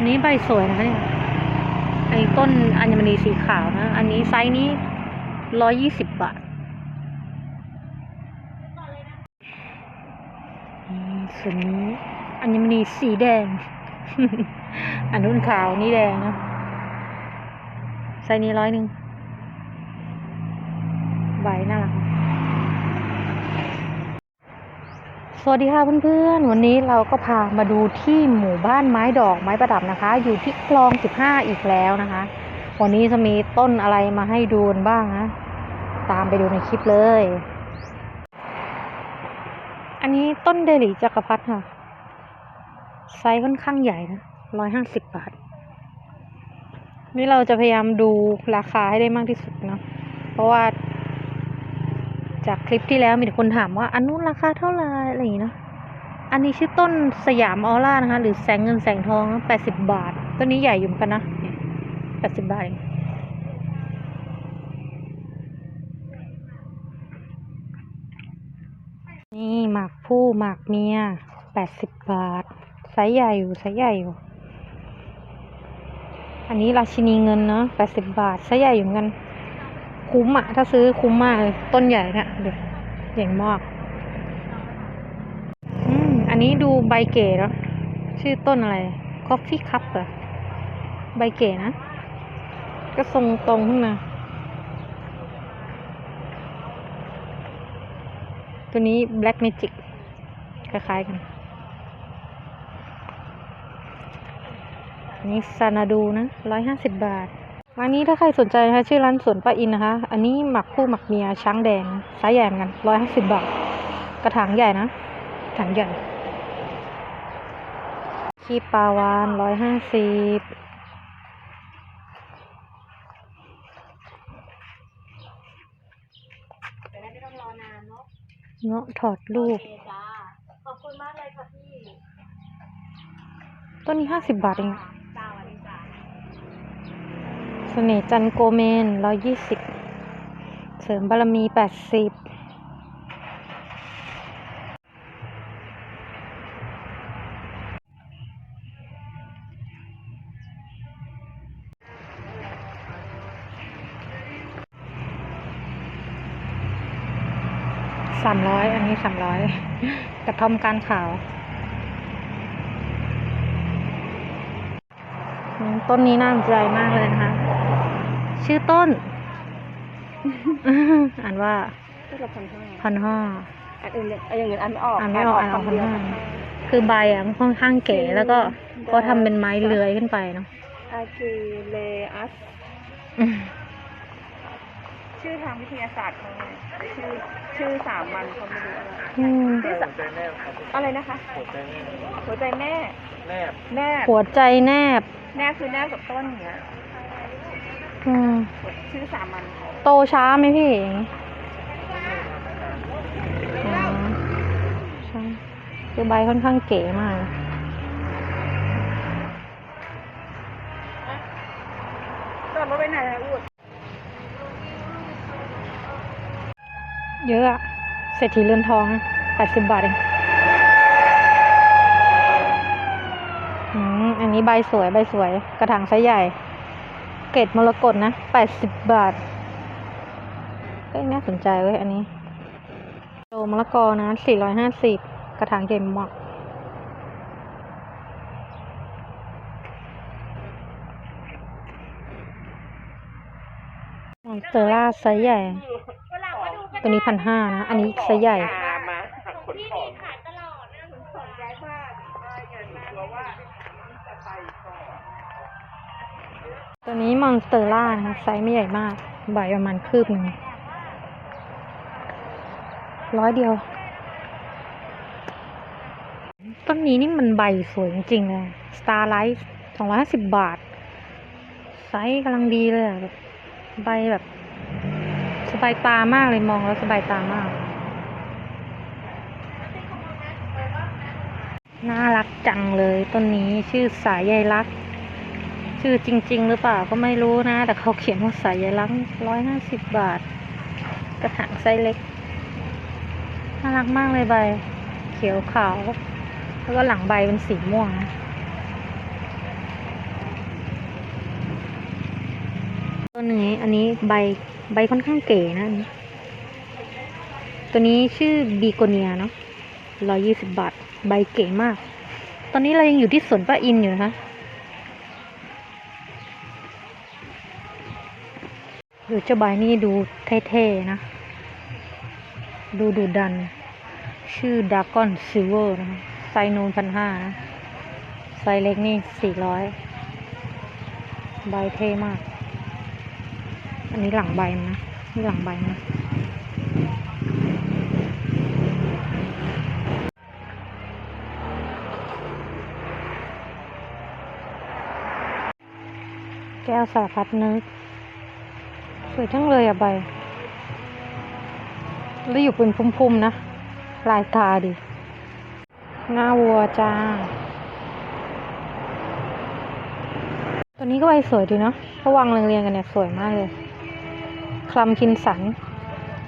อันนี้ใบสวยนะคะเนี่ยไอ้ต้นอัญมณีสีขาวนะ อันนี้ไซส์นี้ร้อยยี่สิบบาทส่วนนี้อัญมณีสีแดง อันนู้นขาวนี่แดงนะไซส์นี้ร้อยหนึ่งใบน่ารัก สวัสดีค่ะเพื่อนๆ วันนี้เราก็พามาดูที่หมู่บ้านไม้ดอกไม้ประดับนะคะ อยู่ที่คลอง 15 อีกแล้วนะคะ วันนี้จะมีต้นอะไรมาให้ดูบ้างนะ ตามไปดูในคลิปเลย อันนี้ต้นเดลิจักรพรรดิค่ะ ไซส์ค่อนข้างใหญ่นะร้อยห้าสิบบาท นี่เราจะพยายามดูราคาให้ได้มากที่สุดเนาะเพราะว่า จากคลิปที่แล้วมีคนถามว่า อันนู้นราคาเท่าไหร่อะไรอย่างงี้เนะอันนี้ชื่อต้นสยามออร่านะคะ หรือแสงเงินแสงทองแปดสิบบาท ต้นนี้ใหญ่อยู่เหมือนกันนะแปดสิบบาทเองนี่หมากผู้หมากเมียแปดสิบบาทไซส์ใหญ่อยู่ไซส์ใหญ่อยู่ อันนี้ราชินีเงินเนาะแปดสิบบาทไซส์ใหญ่อยู่เหมือนกัน คุ้มอะถ้าซื้อคุ้มมากเลย ต้นใหญ่เนี่ยเดี๋ยวใหญ่มากอืมอันนี้ดูใบเก๋เนาะชื่อต้นอะไร Coffee Cup เหรอใบเก๋นะ ก็ทรงตรงขึ้นมาตัวนี้ Black Magic คล้ายๆกันนนี้ซานาดูนะร้อยห้าสิบบาท ร้านนี้ถ้าใครสนใจนะคะชื่อร้านสวนป้าอินนะคะ อันนี้หมักคู่หมักเมียช้างแดงไซส์ใหญ่เหมือนกันร้อยห้าสิบบาทกระถางใหญ่นะกระถางใหญ่ขี้ปลาวานร้อยห้าสิบเงาะถอดลูกขอบคุณมากเลยค่ะพี่ ต้นนี้ห้าสิบบาทเองจ้าวันนี้จ้าเสน่จันโกเมนร้อยยี่สิบเสริมบารมีแปดสิบสามร้อยอันนี้สามร้อยกระท่อมการขาวต้นนี้น่าสนใจมากเลยนะคะ ชื่อต้น อ่านว่าที่เราพันห้าพันห้าอันอื่นเนี่ยอันอย่างอื่นอันไม่ออกอ่านไม่ออกอ่านออกคำเดียวพันห้าคือใบอะมันค่อนข้างเก๋แล้วก็เขาทำเป็นไม้เลื้อยขึ้นไปเนาะอาคิเลอัสอืมชื่อทางวิทยาศาสตร์เขาไงชื่อชื่อสามัญเขาไม่รู้อะไรอืมชื่อสาอะไรนะคะหัวใจแม่แนบแนบหัวใจแนบแนบคือแนบกับต้นอย่างเงี้ย อืมชื่อสามัญเขาโตช้าไหมพี่ใช่คือใบค่อนข้างเก๋มากจอดรถไปไหนอะอูดเยอะอะเศรษฐีเรือนทองแปดสิบบาทเองอันนี้ใบสวยใบสวยกระถางไซส์ใหญ่ เกรดมรกตนะแปดสิบบาท ก็น่าสนใจเว้ยอันนี้โลมะละกอนะสี่ร้อยห้าสิบกระถางใหญ่มากมอนสเตอร่าไซส์ใหญ่ ตัวนี้พันห้านะ อันนี้ไซส์ใหญ่ มาขนของ ตัวนี้มอนสเตอร่านะคะไซส์ไม่ใหญ่มากใบประมาณคืบหนึ่งร้อยเดียว ต้นนี้นี่มันใบสวยจริงๆเลย Starlight สองร้อยห้าสิบบาท ไซส์กำลังดีเลยแบบใบแบบ สบายตามากเลยมองแล้วสบายตามาก น่ารักจังเลยต้นนี้ชื่อสายใยรัก ชื่อจริง ๆ หรือเปล่าก็ไม่รู้นะ แต่เขาเขียนว่าสายลังร้อยห้าสิบบาท กระถางไซเล็ก น่ารักมากเลยใบ เขียวขาว แล้วก็หลังใบเป็นสีม่วงต้นนี้อันนี้ใบใบค่อนข้างเก๋นะ ตัวนี้ชื่อบีโกเนียเนาะร้อยยี่สิบบาท ใบเก๋มาก ตอนนี้เรายังอยู่ที่สวนป้าอินอยู่นะคะ ดูเจ้าใบนี่ดูเท่ๆนะ ดูดุดัน ชื่อดากอนซิลเวอร์นะคะไซนูนพันห้านะไซเล็กนี่สี่ร้อยใบเท่มาก อันนี้หลังใบนะนี่หลังใบนะแก้วสารพัดนึก วยจังเลยอะใบ แล้วอยู่เป็นพุ่มๆนะ ลายตาดิ หน้าวัวจ้า ตัวนี้ก็ใบสวยดีเนาะถ้าวางเรียงๆกันเนี่ย สวยมากเลย คลัมคิมสัน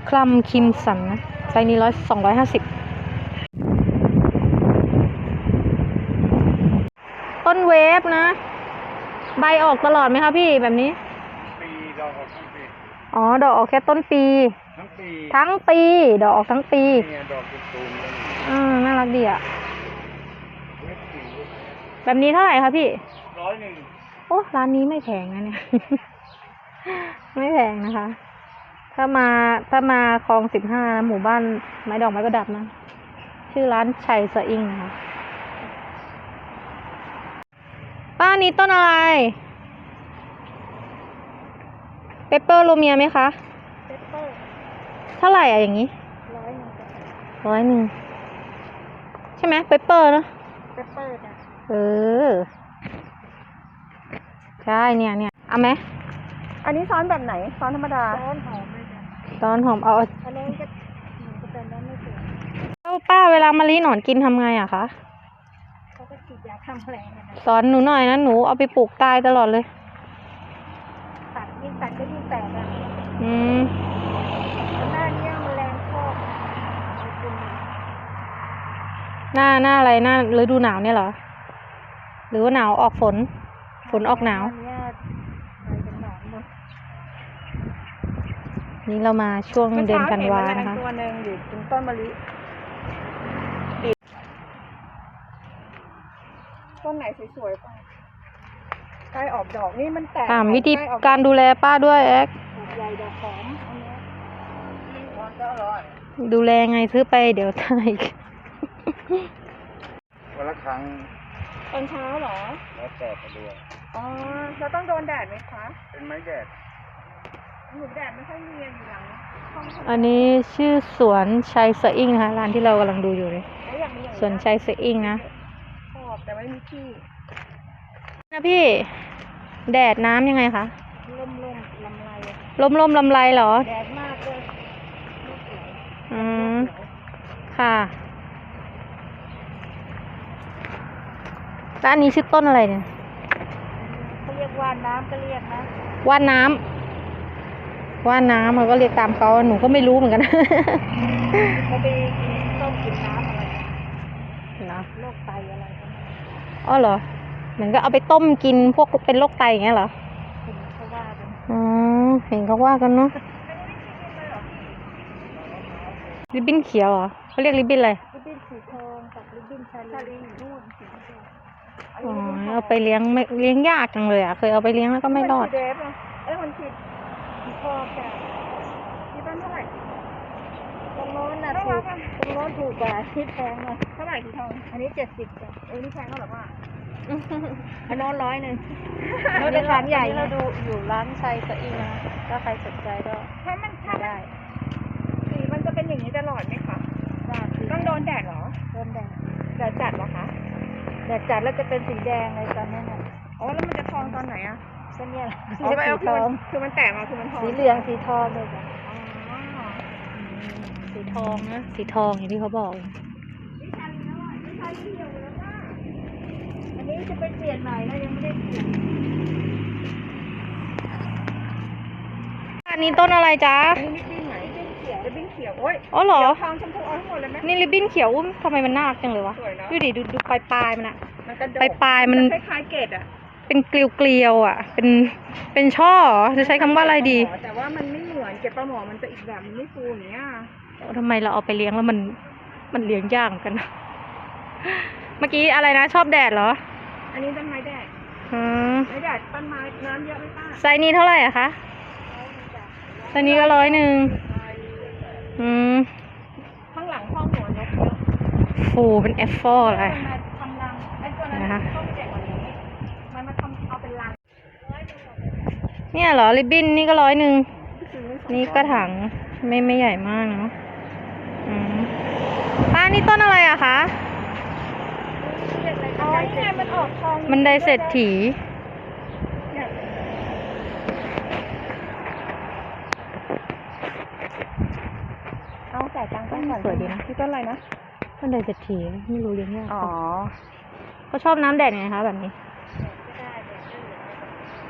คลัมคิมสันนะไซนี้ร้อยสองร้อยห้าสิบต้นเวฟนะ ใบออกตลอดไหมคะพี่แบบนี้ปีดอกออก อ๋อ ดอกออกแค่ต้นปี ทั้งปีทั้งปี ดอกออกทั้งปี เนี่ยดอกตูมๆเลยอ่าน่ารักดีอะเม็ดสีแบบนี้เท่าไหร่คะพี่ ร้อยหนึ่งโอ้ร้านนี้ไม่แพงนะเนี่ย ไม่แพงนะคะ ถ้ามาถ้ามาคลองสิบห้านะหมู่บ้านไม้ดอกไม้ประดับนะ ชื่อร้านชัยสะอิงนะคะป้านี้ต้นอะไรเปปเปอร์โรเมียไหมคะเปเปอร์เท่าไหร่อะอย่างนี้ร้อยหนึ่งจ้ะร้อยหนึ่งใช่ไหมเปปเปอร์เนอะเปเปอร์จ้ะเออใช่เนี่ยเนี่ยเอาไหมอันนี้ซ้อนแบบไหนซ้อนธรรมดาซ้อนหอมเลยจ้ะตอนหอมเอาอันนี้จะหนูจะเป็นแล้วไม่สวยเอาป้าเวลามะลิหนอนกินทำไงอะคะเขาก็ฉีดยาทำแผลกันนะ สอนหนูหน่อยนะหนูเอาไปปลูกตายตลอดเลย ตัดยิ่งตัดก็ยิ่ง แตกอะอืมหน้าเนี้ยมันแรงชอบเอาจริงหน้าหน้าอะไรหน้าฤดูหนาวเนี่ยเหรอ หรือว่าหนาวออกฝน ฝนออกหนาว เนี้ยใบเป็นหนอนหมดนี่เรามาช่วงเดือนกันวาเมื่อนะคะเช้เห็แมลงตัวหนึ่งอยู่ตรงต้นมะลิต้นไหนสวยๆป่ะ ใกล้ออกดอกนี่มันแตกถามวิธีใล้ออกดการดูแลป้าด้วยแอ๊กอกใหญ่ดอกหอมอันเนี้ยมันก็อร่อยดูแลไงซื้อไปเดี๋ยวตายวันละครั้งตอนเช้าเหรอ แล้วแต่สะดวกอ๋อเราต้องโดนแดดไหมคะ เป็นไม้แดดหนูแดดไม่ค่อยมีอะอยู่หลังห้องอันนี้ชื่อสวนชัยสะอิงนะคะร้านที่เรากำลังดูอยู่เลยแล้วอย่างนี้อย่างสวนชัยสะอิงนะชอบแต่ไม่มีที่นะพี่ แดดน้ำยังไงคะล่มล่มๆลำไรอะลมลมลำไรเหรอ แดดมากเลยไม่สวยอืมค่ะแล้วอันนี้ชื่อต้นอะไรเนี่ยเขาเรียกว่าน้ำก็เรียกนะว่านน้ำว่านน้ำมันก็เรียกตามเขาหนูก็ไม่รู้เหมือนกันเขาไปกินต้มกินน้ำอะไรกันเนาะโรคไตอะไรกันอ๋อเหรอ เหมือนก็เอาไปต้มกินพวกเป็นโรคไตอย่างเงี้ยเหรอเห็นเขาว่ากันอ๋อเห็นเขาว่ากันเนาะริบบิ้นเขียวเหรอเขาเรียกริบบิ้นอะไรริบบิ้นสีทองกับริบบิ้นชาลีอยู่นู่นสีทองอ๋อเอาไปเลี้ยงไม่เลี้ยงยากจังเลยอะเคยเอาไปเลี้ยงแล้วก็ไม่รอดนฉีเดฟอะเอ้ยมันฉีดสีทองแต่ที่บ้านเท่าไหร่ตรงโน้นน่ะถูกตรงโน้นถูกกว่าที่แพงอะเท่าไหร่สีทองอันนี้เจ็ดสิบจ้ะเอ้ยนี่แพงเท่าไหร่ว่า อันโน้นร้อยหนึ่งโน้นเป็นร้านใหญ่เราดูอยู่ร้านชัยสะอิงนะถ้าใครสนใจก็ถ้ามันถ้าได้สีมันจะเป็นอย่างนี้ตลอดไหมคะต้องโดนแดดเหรอ โดนแดดแดดจัดเหรอคะแดดจัดแล้วจะเป็นสีแดงเลยตอนนี้น่ะอ๋อแล้วมันจะทองตอนไหนอะก็เนี่ยแหละอ๋อไม่เอาสีทองคือมันแตกมาคือมันทองสีเหลืองสีทองเลยจ้ะอ๋อสีทองนะสีทองอย่างที่เขาบอกอันนี้ จะไปเปลี่ยนใหม่แล้วยังไม่ได้เปลี่ยนอันนี้ต้นอะไรจ๊ะอันนี้ริบบิ้นไหนริบบิ้นเขียวริบบิ้นเขียวโอ้ยอ๋อเหรอ เขียวทองชมพูเอาทั้งหมดเลยไหม นี่ริบบิ้นเขียวอุ้มทำไมมันน่ารักจังเลยวะ สวยเนอะ ดูดิดูดูปลายปลายๆมันอะมันกระดกปลายๆมันคล้ายๆเกล็ดอะเป็นเกลียวๆอะเป็นเป็นช่อเหรอจะใช้คำว่าอะไรดีแต่ว่ามันไม่เหมือนเก็บปลาหมอมันจะอีกแบบมันไม่ฟูอย่างเงี้ยทำไมเราเอาไปเลี้ยงแล้วมันมันเลี้ยงยากเหมือนกันนะเมื่อกี้อะไรนะชอบแดดเหรอ อันนี้ต้นไม้แดดอืมไม้แดดต้นไม้น้ำเยอะไหมป้าไซส์นี้เท่าไหร่อะคะไซส์นี้ก็ร้อยหนึ่งอืมข้างหลังห้องหนูนกเยอะโอ้เป็นแอปเปิลอะไรมันมาทำรังไอ้ตัวนั้นนะคะต้องเจ๋งกว่านี้มันมาทำเอาเป็นรังเนี่ยเหรอริบบิ้นนี่ก็ร้อยหนึ่งนี่กระถางไม่ไม่ใหญ่มากเนาะอืมป้านี่ต้นอะไรอะคะอ๋อ นี่ไงมันออกทองมันไดเศรษฐีเนี่ยเอาจ่ายตังค์ก่อนก่อนสวยดีนะที่ต้นอะไรนะต้นไดเศรษฐีไม่รู้เลี้ยงยากอ๋อเขาชอบน้ำแดดไงคะแบบนี้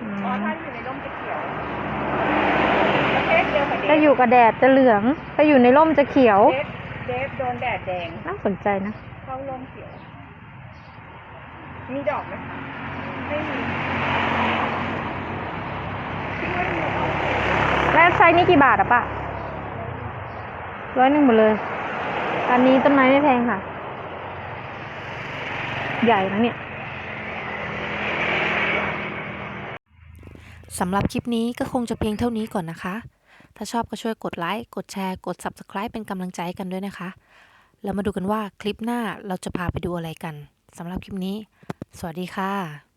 อืมอ๋อถ้าอยู่ในร่มจะเขียวประเภทเดียวกับเดถ้าฟอยู่กับแดดจะเหลืองถ้าอยู่ในร่มจะเขียวเดฟเดฟโดนแดดแดงน่าสนใจนะ เข้าร่มเขียว มีดอกไหมไม่มีแล้วไซส์นี้กี่บาทอะปะร้อยหนึ่งหมดเลย อันนี้ต้นไม้ไม่แพงค่ะ ใหญ่นะเนี่ยสำหรับคลิปนี้ก็คงจะเพียงเท่านี้ก่อนนะคะ ถ้าชอบก็ช่วยกดไลค์ กดแชร์ กด Subscribe เป็นกำลังใจให้กันด้วยนะคะ แล้วมาดูกันว่าคลิปหน้าเราจะพาไปดูอะไรกัน สำหรับคลิปนี้ สวัสดีค่ะ